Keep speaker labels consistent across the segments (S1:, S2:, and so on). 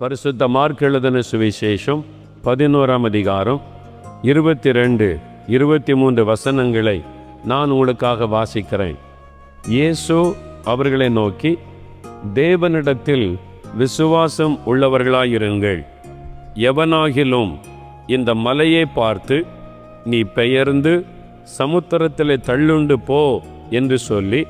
S1: பரிசுத்த மார்க் எழுதின சுவிசேஷம் பதினோராம் அதிகாரம் இருபத்தி ரெண்டு இருபத்தி மூன்று வசனங்களை நான் உங்களுக்காக வாசிக்கிறேன். இயேசு அவர்களை நோக்கி தேவனிடத்தில் விசுவாசம் உள்ளவர்களாயிருங்கள். எவனாகிலும் இந்த மலையை பார்த்து நீ பெயர்ந்து சமுத்திரத்திலே தள்ளுண்டு போ என்று சொல்லி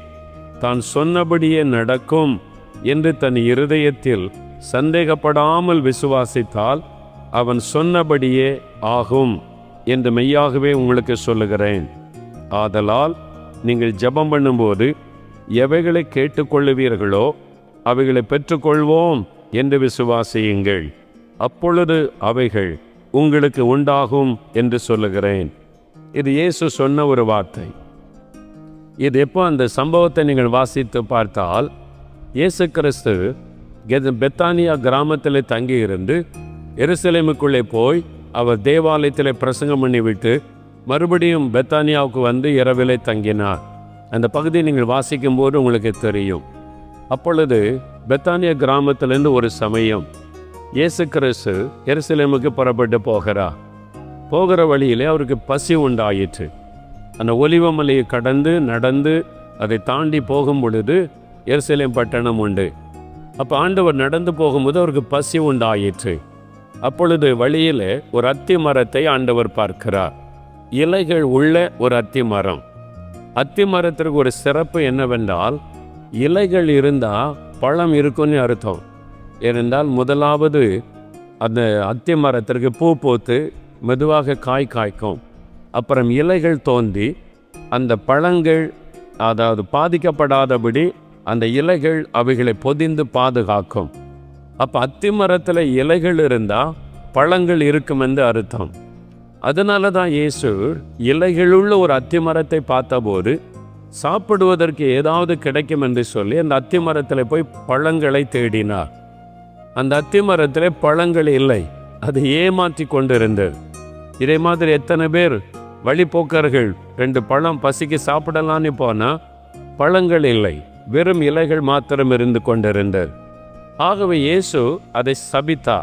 S1: தான் சொன்னபடியே நடக்கும் என்று தன் இருதயத்தில் சந்தேகப்படாமல் விசுவாசித்தால் அவன் சொன்னபடியே ஆகும் என்று மெய்யாகவே உங்களுக்கு சொல்லுகிறேன். ஆதலால் நீங்கள் ஜெபம் பண்ணும்போது எவைகளை கேட்டுக்கொள்ளுவீர்களோ அவைகளை பெற்றுக்கொள்வோம் என்று விசுவாசியுங்கள். அப்பொழுது அவைகள் உங்களுக்கு உண்டாகும் என்று சொல்லுகிறேன். இது இயேசு சொன்ன ஒரு வார்த்தை. இது எப்போ அந்த சம்பவத்தை நீங்கள் வாசித்து பார்த்தால் இயேசு கிறிஸ்து கெத- பெத்தானியா கிராமத்தில் தங்கியிருந்து எருசலேமுக்குள்ளே போய் அவர் தேவாலயத்தில் பிரசங்கம் பண்ணிவிட்டு மறுபடியும் பெத்தானியாவுக்கு வந்து இரவிலே தங்கினார். அந்த பகுதியை நீங்கள் வாசிக்கும்போது உங்களுக்கு தெரியும். அப்பொழுது பெத்தானியா கிராமத்திலிருந்து ஒரு சமயம் இயேசு கிறிஸ்து எருசலேமுக்கு புறப்பட்டு போகிறார். போகிற வழியிலே அவருக்கு பசி உண்டாயிற்று. அந்த ஒலிவமலையை கடந்து நடந்து அதை தாண்டி போகும் பொழுது எருசலேம் பட்டணம் உண்டு. அப்போ ஆண்டவர் நடந்து போகும்போது அவருக்கு பசி உண்டாயிற்று. அப்பொழுது வழியில் ஒரு அத்தி மரத்தை ஆண்டவர் பார்க்கிறார். இலைகள் உள்ள ஒரு அத்தி மரம். அத்தி மரத்திற்கு ஒரு சிறப்பு என்னவென்றால் இலைகள் இருந்தால் பழம் இருக்கும்னு அர்த்தம். ஏனென்றால் முதலாவது அந்த அத்தி மரத்திற்கு பூ போத்து மெதுவாக காய் காய்க்கும். அப்புறம் இலைகள் தோன்றி அந்த பழங்கள் அதாவது பாதிக்கப்படாதபடி அந்த இலைகள் அவைகளை பொதிந்து பாதுகாக்கும். அப்போ அத்தி மரத்தில் இலைகள் இருந்தால் பழங்கள் இருக்கும் என்று அர்த்தம். அதனால தான் இயேசு இலைகளுள்ள ஒரு அத்தி மரத்தை பார்த்தபோது சாப்பிடுவதற்கு ஏதாவது கிடைக்கும் என்று சொல்லி அந்த அத்தி மரத்தில் போய் பழங்களை தேடினார். அந்த அத்தி மரத்தில் பழங்கள் இல்லை. அது ஏமாற்றி கொண்டிருந்தது. இதே மாதிரி எத்தனை பேர் வழிப்போக்கர்கள் ரெண்டு பழம் பசிக்கு சாப்பிடலான்னு போனால் பழங்கள் இல்லை. வெறும் இலைகள் மாத்திரம் இருந்து கொண்டிருந்தது. ஆகவே இயேசு அதை சபித்தா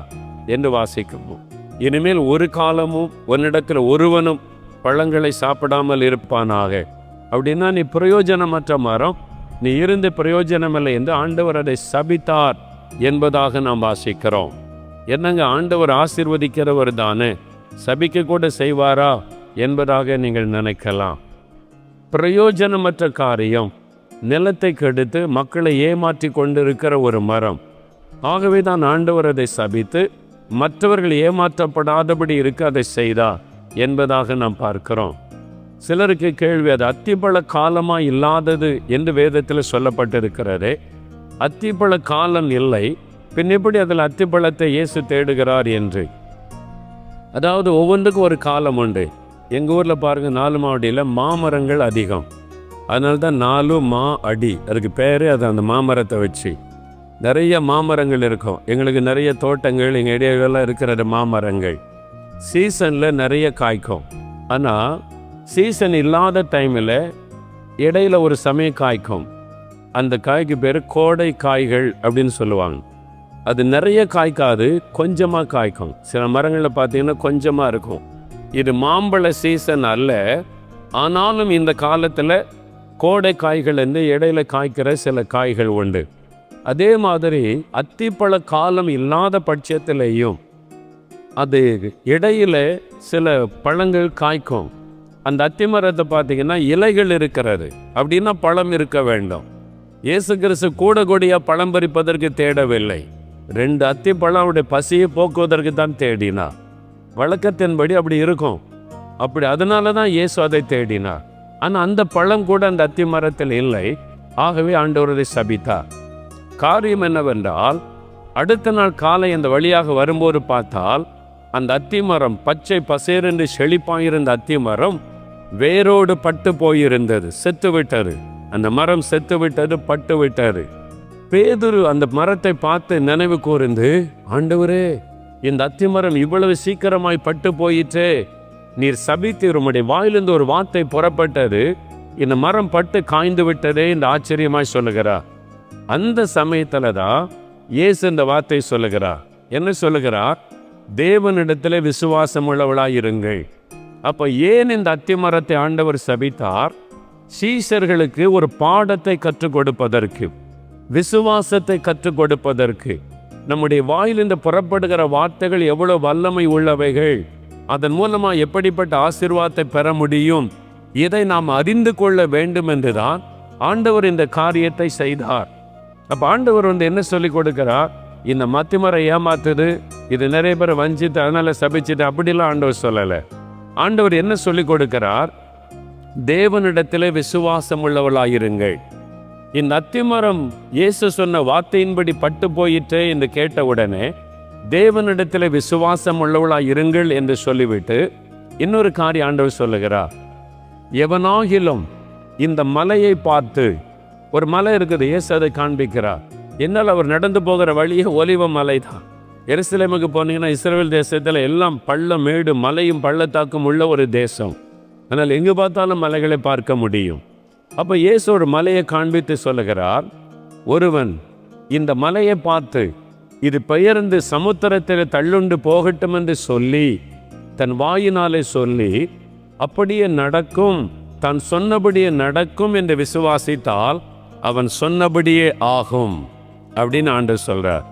S1: என்று வாசிக்கவும். இனிமேல் ஒரு காலமும் உன்னிடத்தில் ஒருவனும் பழங்களை சாப்பிடாமல் இருப்பானாக. அப்படின்னா நீ பிரயோஜனமற்ற மரம். நீ இருந்து பிரயோஜனமில்லை என்று ஆண்டவர் அதை சபித்தார் என்பதாக நாம் வாசிக்கிறோம். என்னங்க ஆண்டவர் ஆசீர்வதிக்கிறவர் தானே? சபிக்க கூட செய்வாரா என்பதாக நீங்கள் நினைக்கலாம். பிரயோஜனமற்ற காரியம் நிலத்தை கெடுத்து மக்களை ஏமாற்றி கொண்டிருக்கிற ஒரு மரம். ஆகவே தான் ஆண்டவர் அதை சபித்து மற்றவர்கள் ஏமாற்றப்படாதபடி இருக்க அதை செய்தா என்பதாக நாம் பார்க்கிறோம். சிலருக்கு கேள்வி அது அத்திப்பழ காலமாக இல்லாதது என்று வேதத்தில் சொல்லப்பட்டிருக்கிறது. அத்திப்பழ காலம் இல்லை பின் எப்படி அதில் அத்திப்பழத்தை இயேசு தேடுகிறார் என்று? அதாவது ஒவ்வொன்றுக்கும் ஒரு காலம் உண்டு. எங்கள் ஊரில் பாருங்கள் நாலு மாவடியில் மாமரங்கள் அதிகம். அதனால தான் நாலு மா அடி. அதுக்கு பேரே அது அந்த மாமரத்தை வச்சு. நிறைய மாமரங்கள் இருக்கும். எங்களுக்கு நிறைய தோட்டங்கள் எங்கள் இடையிலலாம் இருக்கிற மாமரங்கள். சீசனில் நிறைய காய்க்கும். ஆனால் சீசன் இல்லாத டைமில் இடையில ஒரு சமயம் காய்க்கும். அந்த காய்க்கு பேர் கோடை காய்கள் அப்படின்னு சொல்லுவாங்க. அது நிறைய காய்க்காது கொஞ்சமாக காய்க்கும். சில மரங்களில் பார்த்தீங்கன்னா கொஞ்சமாக இருக்கும். இது மாம்பழ சீசன் அல்ல. ஆனாலும் இந்த காலத்தில் கோடை காய்கள் வந்து இடையில காய்க்கிற சில காய்கள் உண்டு. அதே மாதிரி அத்திப்பழ காலம் இல்லாத பட்சத்திலேயும் அது இடையில சில பழங்கள் காய்க்கும். அந்த அத்தி மரத்தை பார்த்தீங்கன்னா இலைகள் இருக்கிறது. அப்படின்னா பழம் இருக்க வேண்டும். இயேசு கிறிஸ்து கூட கொடியா பழம் பறிப்பதற்கு தேடவில்லை. ரெண்டு அத்தி பழம் அவருடைய பசியை போக்குவதற்கு தான் தேடினார். வழக்கத்தின்படி அப்படி இருக்கும். அப்படி அதனால தான் இயேசு அதை தேடினார். ஆனால் அந்த பழம் கூட அந்த அத்தி மரத்தில் இல்லை. ஆகவே ஆண்டவர் அதை சபித்தார். காரியம் என்னவென்றால் அடுத்த நாள் காலை அந்த வழியாக வரும்போது பார்த்தால் அந்த அத்தி மரம் பச்சை பசேரென்று செழிப்பாயிருந்த அத்தி மரம் வேரோடு பட்டு போயிருந்தது செத்து விட்டது. அந்த மரம் செத்து விட்டது பட்டு விட்டது. பேதுரு அந்த மரத்தை பார்த்து நினைவு கூர்ந்து ஆண்டவரே இந்த அத்தி மரம் இவ்வளவு சீக்கிரமாய் பட்டு போயிற்றே நீர் சபித்து உம்முடைய வாயிலிருந்து ஒரு வார்த்தை புறப்பட்டது. இந்த மரம் பட்டு காய்ந்து விட்டதே இந்த ஆச்சரியமாய் சொல்லுகிறா அந்த சமயத்தில் தான் இயேசு இந்த வார்த்தை சொல்லுகிறா என்ன சொல்லுகிறார்? தேவனிடத்தில் விசுவாசம் உள்ளவளாயிருங்கள் அப்போ ஏன் இந்த அத்திமரத்தை ஆண்டவர் சபித்தார்? சீசர்களுக்கு ஒரு பாடத்தை கற்றுக் கொடுப்பதற்கு விசுவாசத்தை கற்றுக் கொடுப்பதற்கு. நம்முடைய வாயிலிருந்து புறப்படுகிற வார்த்தைகள் எவ்வளோ வல்லமை உள்ளவைகள்? அதன் மூலமாக எப்படிப்பட்ட ஆசிர்வாதத்தை பெற முடியும்? இதை நாம் அறிந்து கொள்ள வேண்டும் என்றுதான் ஆண்டவர் இந்த காரியத்தை செய்தார். அப்ப ஆண்டவர் வந்து என்ன சொல்லி கொடுக்கிறார்? இந்த மத்திமரை ஏமாத்துது இது நிறைய பேர் வஞ்சித்து அதனால சபிச்சுட்டு அப்படிலாம் ஆண்டவர் சொல்லலை. ஆண்டவர் என்ன சொல்லி கொடுக்கிறார்? தேவனிடத்தில் விசுவாசம் உள்ளவளாயிருங்கள் இந்த அத்திமரம் இயேசு சொன்ன வார்த்தையின்படி பட்டு போயிட்டே என்று கேட்ட உடனே தேவனிடத்தில் விசுவாசம் உள்ளவளாக இருங்கள் என்று சொல்லிவிட்டு இன்னொரு காரியம் ஆண்டவர் சொல்லுகிறார் எவனாகிலும் இந்த மலையை பார்த்து ஒரு மலை இருக்குது இயேசு அதை காண்பிக்கிறார் என்னால் அவர் நடந்து போகிற வழியே ஒலிவ மலை தான் எருசலேமுக்கு போனீங்கன்னா இஸ்ரேல் தேசத்தில் எல்லாம் பள்ளம் மேடு மலையும் பள்ளத்தாக்கும் உள்ள ஒரு தேசம். ஆனால் எங்கு பார்த்தாலும் மலைகளை பார்க்க முடியும். அப்போ இயேசு ஒரு மலையை காண்பித்து சொல்லுகிறார் ஒருவன் இந்த மலையை பார்த்து இது பெயர்ந்து சமுத்திரத்தில் தள்ளுண்டு போகட்டும் என்று சொல்லி தன் வாயினாலே சொல்லி அப்படியே நடக்கும் தான் சொன்னபடியே நடக்கும் என்று விசுவாசித்தால் அவன் சொன்னபடியே ஆகும் அப்படின்னு ஆண்டு சொல்றார்.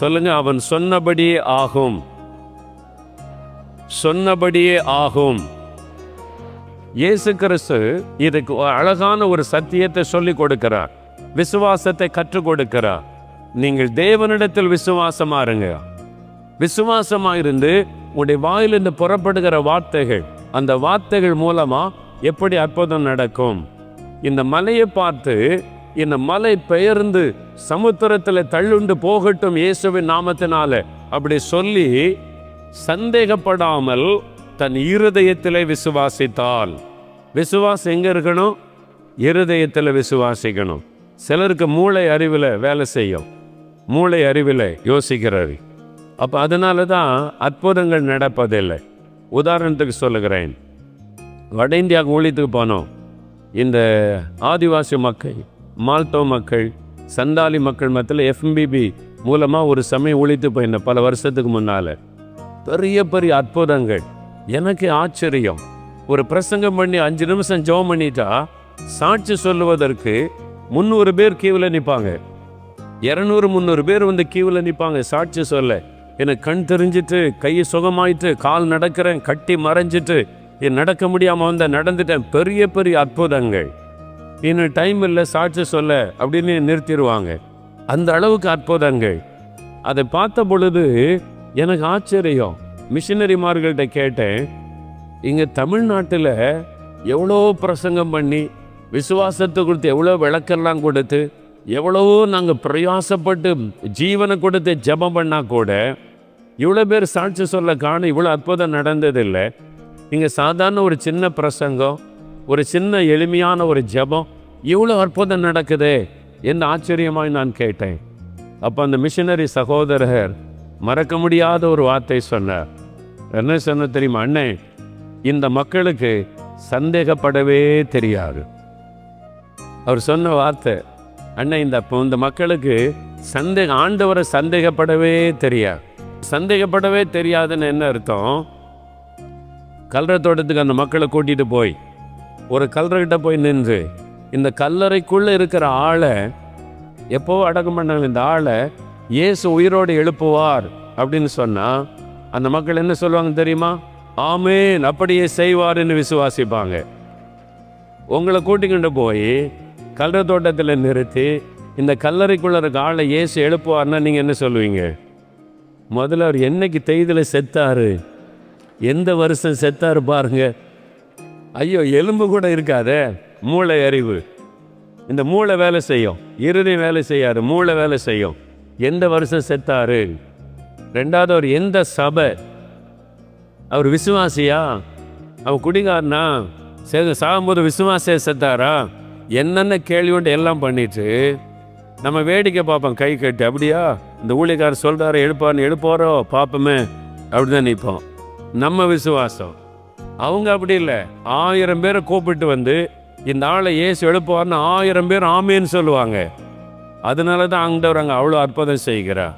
S1: சொல்லுங்க அவன் சொன்னபடியே ஆகும். சொன்னபடியே ஆகும். இயேசு கிறிஸ்து இதுக்கு ஒரு அழகான ஒரு சத்தியத்தை சொல்லி கொடுக்கிறார். விசுவாசத்தை கற்றுக் கொடுக்கிறார். நீங்கள் தேவனிடத்தில் விசுவாசமா இருங்க விசுவாசமா இருந்து உங்களுடைய வாயிலிருந்து புறப்படுகிற வார்த்தைகள் அந்த வார்த்தைகள் மூலமா எப்படி அற்புதம் நடக்கும்? இந்த மலையை பார்த்து இந்த மலை பெயர்ந்து சமுத்திரத்தில் தள்ளுண்டு போகட்டும் இயேசுவின் நாமத்தினால. அப்படி சொல்லி சந்தேகப்படாமல் தன் இருதயத்திலே விசுவாசித்தால். விசுவாசம் எங்க இருக்கணும்? இருதயத்தில் விசுவாசிக்கணும். சிலருக்கு மூளை அறிவில் வேலை செய்யும். மூளை அறிவில் யோசிக்கிறார் அப்போ அதனால தான் அற்புதங்கள் நடப்பதில்லை. உதாரணத்துக்கு சொல்லுகிறேன். வட இந்தியாவுக்கு ஊழியத்துக்கு போனோம். இந்த ஆதிவாசி மக்கள் மால்டோ மக்கள் சந்தாலி மக்கள் மத்தியில் எஃப்எம்பிபி மூலமாக ஒரு சமயம் ஒழித்து போயிருந்தேன் பல வருஷத்துக்கு முன்னால். பெரிய பெரிய அற்புதங்கள். எனக்கு ஆச்சரியம். ஒரு பிரசங்கம் பண்ணி அஞ்சு நிமிஷம் ஜெபம் பண்ணிட்டா சாட்சி சொல்லுவதற்கு முந்நூறு பேர் கீவில் நிற்பாங்க இரநூறு முந்நூறு பேர் வந்து கீவில் நிற்பாங்க சாட்சி சொல்ல எனக்கு கண் தெரிஞ்சிட்டு கை சுகமாயிட்டு கால் நடக்கிறேன் கட்டி மறைஞ்சிட்டு என் நடக்க முடியாமல் வந்த நடந்துட்டேன். பெரிய பெரிய அற்புதங்கள். இன்னும் டைம் இல்லை சாட்சி சொல்ல அப்படின்னு நிறுத்திடுவாங்க. அந்த அளவுக்கு அற்புதங்கள். அதை பார்த்த பொழுது எனக்கு ஆச்சரியம். மிஷினரிமார்கள்ட்ட கேட்டேன் இங்கே தமிழ்நாட்டில் எவ்வளோ பிரசங்கம் பண்ணி விசுவாசத்தை கொடுத்து எவ்வளோ விளக்கெல்லாம் கொடுத்து எவ்வளவோ நாங்கள் பிரயாசப்பட்டு ஜீவனை கொடுத்து ஜெபம் பண்ணால் கூட இவ்வளோ பேர் சாட்சி சொல்ல காண இவ்வளோ அற்புதம் நடந்ததில்லை. இங்கே சாதாரண ஒரு சின்ன பிரசங்கம் ஒரு சின்ன எளிமையான ஒரு ஜெபம் இவ்வளோ அற்புதம் நடக்குதே என்று ஆச்சரியமாய் நான் கேட்டேன். அப்போ அந்த மிஷினரி சகோதரர் மறக்க முடியாத ஒரு வார்த்தை சொன்னார். என்ன சொன்ன தெரியுமா? அண்ணே இந்த மக்களுக்கு சந்தேகப்படவே தெரியாது. அவர் சொன்ன வார்த்தை அண்ணன் இந்த அப்போ இந்த மக்களுக்கு சந்தேக ஆண்டவரை சந்தேகப்படவே தெரியாது சந்தேகப்படவே தெரியாதுன்னு என்ன அர்த்தம்? கல்லறை தோட்டத்துக்கு அந்த மக்களை கூட்டிட்டு போய் ஒரு கல்லறைகிட்ட போய் நின்று இந்த கல்லறைக்குள்ளே இருக்கிற ஆளை எப்போ அடக்கம் பண்ணாங்க இந்த ஆளை இயேசு உயிரோடு எழுப்புவார் அப்படின்னு சொன்னால் அந்த மக்கள் என்ன சொல்லுவாங்க தெரியுமா? ஆமேன் அப்படியே செய்வார்னு விசுவாசிப்பாங்க. உங்களை கூட்டிக்கிட்டு போய் கல்லறை தோட்டத்தில் நிறுத்தி இந்த கல்லறைக்குள்ளே இருக்க ஆளை ஏசி எழுப்புவார்னா நீங்கள் என்ன சொல்லுவீங்க? முதல்ல அவர் என்னைக்கு தெய்தில் செத்தாரு? எந்த வருஷம் செத்தாரு பாருங்க. ஐயோ எலும்பு கூட இருக்காதே. மூளை அறிவு. இந்த மூளை வேலை செய்யும். இறுதி வேலை செய்யாது. மூளை வேலை செய்யும். எந்த வருஷம் செத்தாரு? ரெண்டாவது அவர் எந்த சபை? அவர் விசுவாசியா? அவர் குடிகாரனா? சரி சாகும்போது விசுவாசிய செத்தாரா? என்னென்ன கேள்வி உண்டு எல்லாம் பண்ணிட்டு நம்ம வேடிக்கை பார்ப்போம் கை கட்டி. அப்படியா? இந்த ஊழியக்காரர் சொல்கிறாரு எழுப்பான்னு எழுப்பாரோ? பார்ப்போமே. அப்படிதான் நிற்போம். நம்ம விசுவாசம். அவங்க அப்படி இல்லை. ஆயிரம் பேரை கூப்பிட்டு வந்து இந்த ஆளை ஏசு எழுப்புவார்னு ஆயிரம் பேர் ஆமேன்னு சொல்லுவாங்க. அதனால தான் ஆண்டவர் அங்கே அவ்வளோ அற்புதம் செய்கிறார்.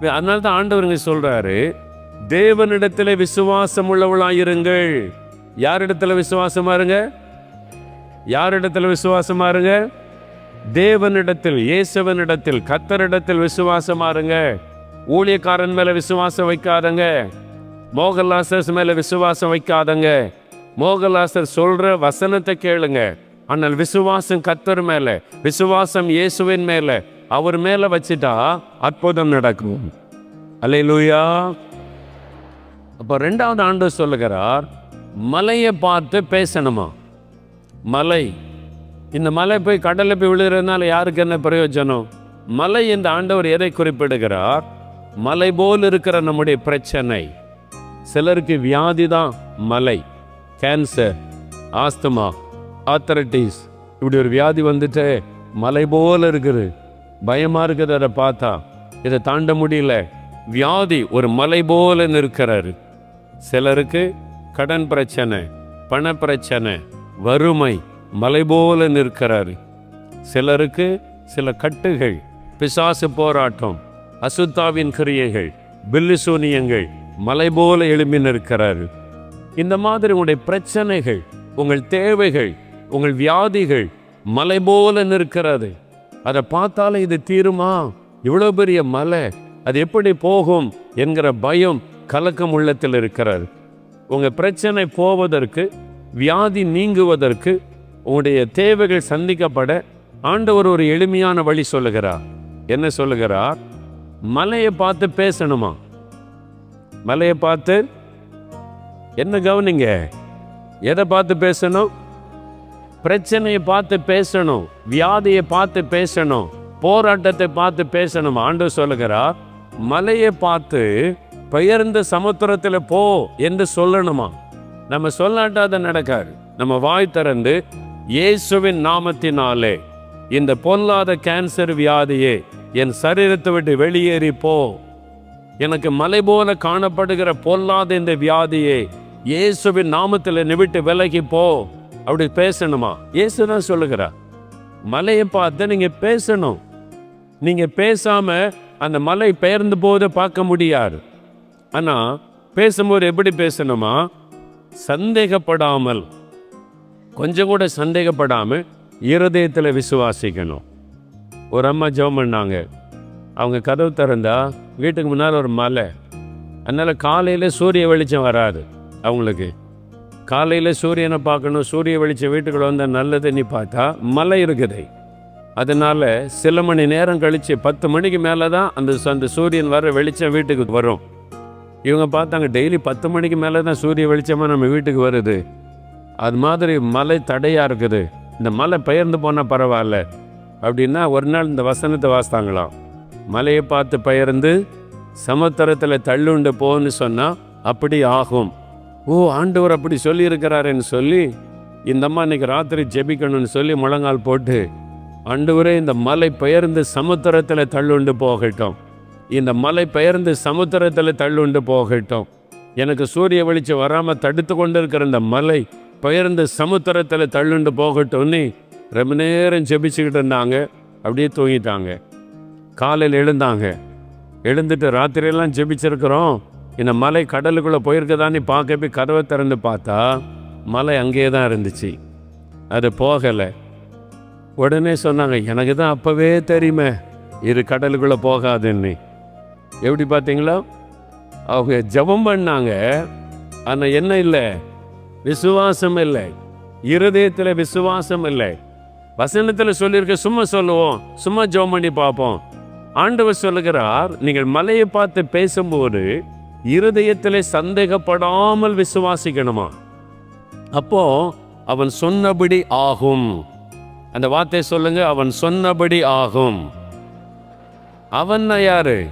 S1: அதனால தான் ஆண்டவருங்க சொல்கிறாரு தேவனிடத்தில் விசுவாசம் உள்ளவளாயிருங்கள். யாரிடத்துல விசுவாசமா இருங்க? யாரிடத்தில் விசுவாசமா இருங்க? தேவனிடத்தில் இயேசவனிடத்தில் கத்தரிடத்தில் விசுவாசமா இருங்க. ஊழியக்காரன் மேல விசுவாசம் வைக்காதங்க. மோகலாசர்ஸ் மேல விசுவாசம் வைக்காதங்க. மோகலாசர் சொல்ற வசனத்தை கேளுங்க. ஆனால் விசுவாசம் கத்தர் மேல விசுவாசம் இயேசுவின் மேல அவர் மேல வச்சுட்டா அற்புதம் நடக்கும். அலை லூயா அப்போ ரெண்டாவது ஆண்டு சொல்லுகிறார் மலையை பார்த்து பேசணுமா? மலை. இந்த மலை போய் கடலில் போய் விழுகிறதுனால யாருக்கு என்ன பிரயோஜனம்? மலை இந்த ஆண்டவர் எதை குறிப்பிடுகிறார்? மலை போல் இருக்கிற நம்முடைய பிரச்சனை. சிலருக்கு வியாதி தான் மலை. Cancer asthma arthritis. இப்படி ஒரு வியாதி வந்துட்டு மலை போல் இருக்குது. பயமாக இருக்குது அதை பார்த்தா. இதை தாண்ட முடியல. வியாதி ஒரு மலை போல நிற்கிறாரு. சிலருக்கு கடன் பிரச்சனை பண பிரச்சனை வறுமை மலை போல நிற்கிறாரு. சிலருக்கு சில கட்டுகள் பிசாசு போராட்டம் அசுத்தாவின் கிரியைகள் பில்லிசூனியங்கள் மலை போல எழும்பி நிற்கிறாரு. இந்த மாதிரி உங்களுடைய பிரச்சனைகள் உங்கள் தேவைகள் உங்கள் வியாதிகள் மலை போல நிற்கிறது. அதை பார்த்தாலே இது தீருமா? இவ்வளோ பெரிய மலை அது எப்படி போகும் என்கிற பயம் கலக்கம் உள்ளத்தில் இருக்கிறார் உங்கள் பிரச்சனை போவதற்கு வியாதி நீங்குவதற்கு உங்களுடைய தேவைகள் சந்திக்கப்பட ஆண்டவர் ஒரு எளிமையான வழி சொல்லுகிறார். என்ன சொல்லுகிறார்? மலையை பார்த்து பேசணுமா? மலையை பார்த்து என்ன கவனிங்க? எதை பார்த்து பேசணும்? பிரச்சனையை பார்த்து பேசணும். வியாதியை பார்த்து பேசணும். போராட்டத்தை பார்த்து பேசணும். ஆண்டு சொல்லுகிறார் மலையை பார்த்து பெயர்ந்த சமுத்திரத்தில் போ என்று சொல்லணுமா? நம்ம சொல்லாட்டா அது நடக்காது. நம்ம வாய் திறந்து இயேசுவின் நாமத்தினாலே இந்த பொல்லாத கேன்சர் வியாதியே என் சரீரத்தை விட்டு வெளியேறி போ. எனக்கு மலை போல காணப்படுகிற பொல்லாத இந்த வியாதியே இயேசுவின் நாமத்தில் நிவிட்டு விலகி போ. அப்படி பேசணுமா? இயேசு தான் சொல்லுகிறா மலையை பார்த்து நீங்கள் பேசணும். நீங்கள் பேசாம அந்த மலை பெயர்ந்து போதை பார்க்க முடியாது. ஆனால் பேசும்போது எப்படி பேசணுமா? சந்தேகப்படாமல் கொஞ்சம் கூட சந்தேகப்படாமல் இருதயத்தில் விசுவாசிக்கணும். ஒரு அம்மா ஜெபம் பண்ணாங்க. அவங்க கதவு திறந்தா வீட்டுக்கு முன்னால் ஒரு மலை. அதனால் காலையில் சூரிய வெளிச்சம் வராது அவங்களுக்கு. காலையில் சூரியனை பார்க்கணும் சூரிய வெளிச்சம் வீட்டுக்குள்ள வந்தால் நல்லது நீ பார்த்தா மலை இருக்குது. அதனால் சில மணி நேரம் கழித்து பத்து மணிக்கு மேலே தான் அந்த அந்த சூரியன் வர வெளிச்சம் வீட்டுக்கு வரும். இவங்க பார்த்தாங்க டெய்லி பத்து மணிக்கு மேலே தான் சூரிய வெளிச்சமாக நம்ம வீட்டுக்கு வருது. அது மாதிரி மலை தடையாக இருக்குது. இந்த மலை பெயர்ந்து போனால் பரவாயில்ல. அப்படின்னா ஒரு நாள் இந்த வசனத்தை வாசித்தாங்களாம். மலையை பார்த்து பெயர்ந்து சமுத்திரத்தில் தள்ளுண்டு போன்னு சொன்னால் அப்படி ஆகும். ஓ ஆண்டவர் அப்படி சொல்லியிருக்கிறாருன்னு சொல்லி இந்த அம்மா இன்னைக்கு ராத்திரி ஜெபிக்கணும்னு சொல்லி முழங்கால் போட்டு ஆண்டவரே இந்த மலை பெயர்ந்து சமுத்திரத்தில் தள்ளுண்டு போகட்டும். இந்த மலை பெயர்ந்து சமுத்திரத்தில் தள்ளுண்டு போகட்டும். எனக்கு சூரிய வெளிச்சம் வராமல் தடுத்து கொண்டு இருக்கிற இந்த மலை பெயர்ந்து சமுத்திரத்தில் தள்ளுண்டு போகட்டும்னு ரொம்ப நேரம் ஜெபிச்சுக்கிட்டு இருந்தாங்க. அப்படியே தூங்கிட்டாங்க. காலையில் எழுந்தாங்க. எழுந்துட்டு ராத்திரியெல்லாம் ஜெபிச்சிருக்கிறோம். இந்த மலை கடலுக்குள்ளே போயிருக்கதான்னு பார்க்க போய் கதவை திறந்து பார்த்தா மலை அங்கேயே தான் இருந்துச்சு. அது போகலை. உடனே சொன்னாங்க எனக்கு தான் அப்போவே தெரியுமே இது கடலுக்குள்ளே போகாதுன்னு. எப்படி பார்த்தீங்களா? அவங்க ஜெபம் பண்ணாங்க. ஆனால் என்ன இல்லை? விசுவாசம் இல்லை. இருதயத்தில் விசுவாசம் இல்லை. வசனத்தில் சொல்லியிருக்க சும்மா சொல்லுவோம். சும்மா ஜெபம் பண்ணி பார்ப்போம். ஆண்டவர் சொல்லுகிறார் நீங்கள் மலையை பார்த்து பேசும்போது இருதயத்தில் சந்தேகப்படாமல் விசுவாசிக்கணுமா? அப்போ அவன் சொன்னபடி ஆகும். அந்த வார்த்தை சொல்லுங்க அவன் சொன்னபடி ஆகும். அவன் யாரு?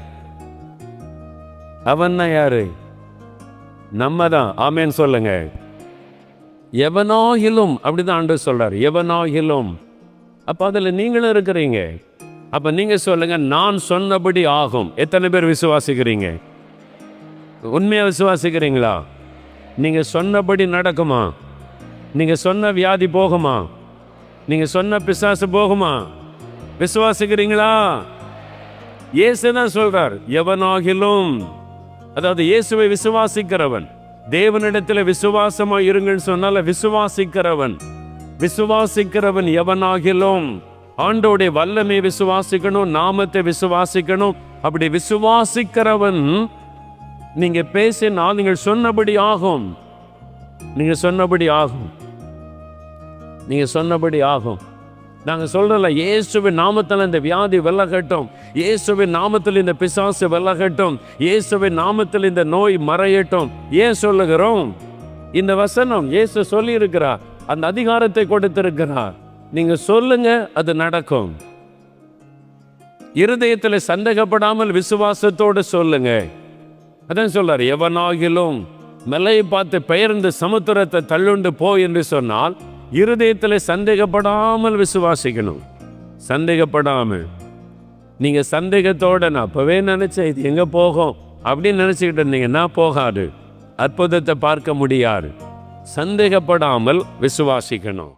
S1: அவன்னா யாரு? நம்ம தான் ஆமேன்னு சொல்லுங்க. எவனாகிலும் அப்படிதான் ஆண்டு சொல்றாரு. எவனாகிலும். அப்போ அதில் நீங்களும் இருக்கிறீங்க. அப்போ நீங்கள் சொல்லுங்க நான் சொன்னபடி ஆகும். எத்தனை பேர் விசுவாசிக்கிறீங்க? உண்மையாக விசுவாசிக்கிறீங்களா? நீங்கள் சொன்னபடி நடக்குமா? நீங்கள் சொன்ன வியாதி போகுமா? நீங்கள் சொன்ன பிசாசு போகுமா? விசுவாசிக்கிறீங்களா? ஏசு தான் சொல்றார் எவனாகிலும். அதாவது இயேசுவை விசுவாசிக்கிறவன். தேவனிடத்தில் விசுவாசமா இருங்கன்னு சொன்னால விசுவாசிக்கிறவன். விசுவாசிக்கிறவன் எவனாகிலும் ஆண்டோடைய வல்லமை விசுவாசிக்கணும் நாமத்தை விசுவாசிக்கணும். அப்படி விசுவாசிக்கிறவன் நீங்க பேசினால் நீங்கள் சொன்னபடி ஆகும். நீங்க சொன்னபடி ஆகும். நீங்க சொன்னபடி ஆகும். நாங்கள் சொல்கிறோம்ல இயேசுவின் நாமத்தில் இந்த வியாதி வெள்ளகட்டும் இயேசுவின் நாமத்தில் இந்த பிசாசு வெள்ளகட்டும் இயேசுவின் நாமத்தில் இந்த நோய் மறையட்டும். ஏன் சொல்லுகிறோம்? இந்த வசனம் இயேசு சொல்லியிருக்கிறார். அந்த அதிகாரத்தை கொடுத்திருக்கிறார். நீங்கள் சொல்லுங்க அது நடக்கும். இருதயத்தில் சந்தேகப்படாமல் விசுவாசத்தோடு சொல்லுங்க. அதான் சொல்றார் எவனாகிலும் மலையை பார்த்து பெயர்ந்து சமுத்திரத்தை தள்ளுண்டு போ என்று சொன்னால் இருதயத்தில் சந்தேகப்படாமல் விசுவாசிக்கணும். சந்தேகப்படாமல். நீங்கள் சந்தேகத்தோடு நான் அப்போவே நினச்சேன் இது எங்கே போகும்? அப்படின்னு நினச்சிக்கிட்டு இருந்தீங்கன்னா போகாது. அற்புதத்தை பார்க்க முடியாது. சந்தேகப்படாமல் விசுவாசிக்கணும்.